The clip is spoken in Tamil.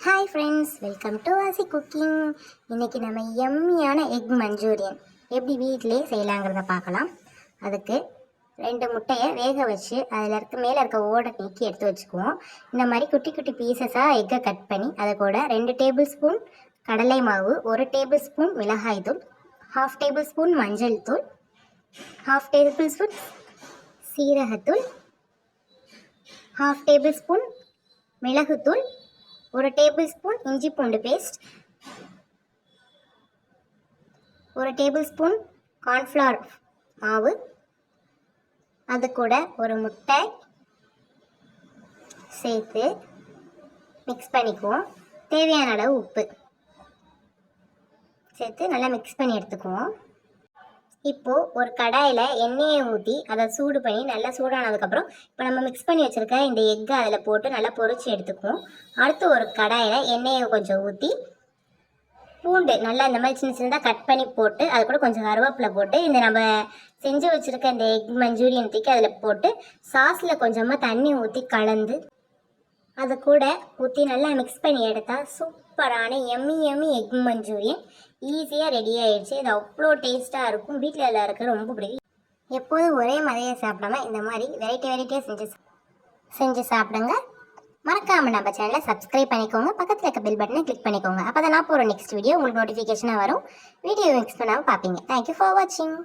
Hi friends welcome to Aasi cooking இன்றைக்கி நம்ம எம்மியான எக் மஞ்சூரியன் எப்படி வீட்டிலே செய்யலாங்கிறத பார்க்கலாம். அதுக்கு ரெண்டு முட்டையை வேக வச்சு அதில் இருக்க மேலே இருக்க ஓடை நீக்கி எடுத்து வச்சுக்குவோம். இந்த மாதிரி குட்டி குட்டி பீசஸாக எக்கை கட் பண்ணி அதை கூட ரெண்டு டேபிள் ஸ்பூன் கடலை மாவு ஒரு டேபிள் ஸ்பூன் மிளகாய் தூள் ஹாஃப் டேபிள் ஸ்பூன் மஞ்சள் தூள் ஹாஃப் டேபிள் ஸ்பூன் சீரகத்தூள் ஹாஃப் டேபிள் ஸ்பூன் மிளகுத்தூள் ஒரு டேபிள் ஸ்பூன் இஞ்சி பூண்டு பேஸ்ட் ஒரு டேபிள் ஸ்பூன் கார்ன்ஃப்ளவர் மாவு. அது கூட ஒரு முட்டை சேர்த்து மிக்ஸ் பண்ணிக்குவோம். தேவையான அளவு உப்பு சேர்த்து நல்லா மிக்ஸ் பண்ணி எடுத்துக்குவோம். இப்போது ஒரு கடாயில் எண்ணெயை ஊற்றி அதை சூடு பண்ணி நல்லா சூடானதுக்கப்புறம் இப்போ நம்ம மிக்ஸ் பண்ணி வச்சுருக்க இந்த எக்கை அதில் போட்டு நல்லா பொறிச்சு எடுத்துக்குவோம். அடுத்து ஒரு கடாயில் எண்ணெயை கொஞ்சம் ஊற்றி பூண்டு நல்லா இந்த மாதிரி சின்ன சின்னதாக கட் பண்ணி போட்டு அது கூட கொஞ்சம் கருவேப்பிலை போட்டு இந்த நம்ம செஞ்சு வச்சுருக்க இந்த எக் மஞ்சூரியன் தூக்கி அதில் போட்டு சாஸில் கொஞ்சமாக தண்ணி ஊற்றி கலந்து அது கூட ஊற்றி நல்லா மிக்ஸ் பண்ணி எடுத்தால் சூப்பரான எம்மி எம்மி எக் மஞ்சூரியன். ஈஸியாக ரெடி ஆகிடுச்சு இது அவ்வளோ டேஸ்ட்டாக இருக்கும். வீட்டில் எல்லாருக்கும் ரொம்ப பிடிக்கும். எப்போதும் ஒரே மாதிரியே சாப்பிடாம இந்த மாதிரி வெரைட்டி வெரைட்டியாக செஞ்சு செஞ்சு சாப்பிடுங்க. மறக்காமல் நம்ம சேனலை சப்ஸ்கிரைப் பண்ணிக்கோங்க. பக்கத்தில் இருக்க பில் பட்டனை கிளிக் பண்ணிக்கோங்க. அப்போ தான் நான் போகிற நெக்ஸ்ட் வீடியோ உங்களுக்கு நோட்டிஃபிகேஷனாக வரும். வீடியோ மிக்ஸ் பண்ணாமல் பார்ப்பீங்க. தேங்க்யூ ஃபார் வாட்சிங்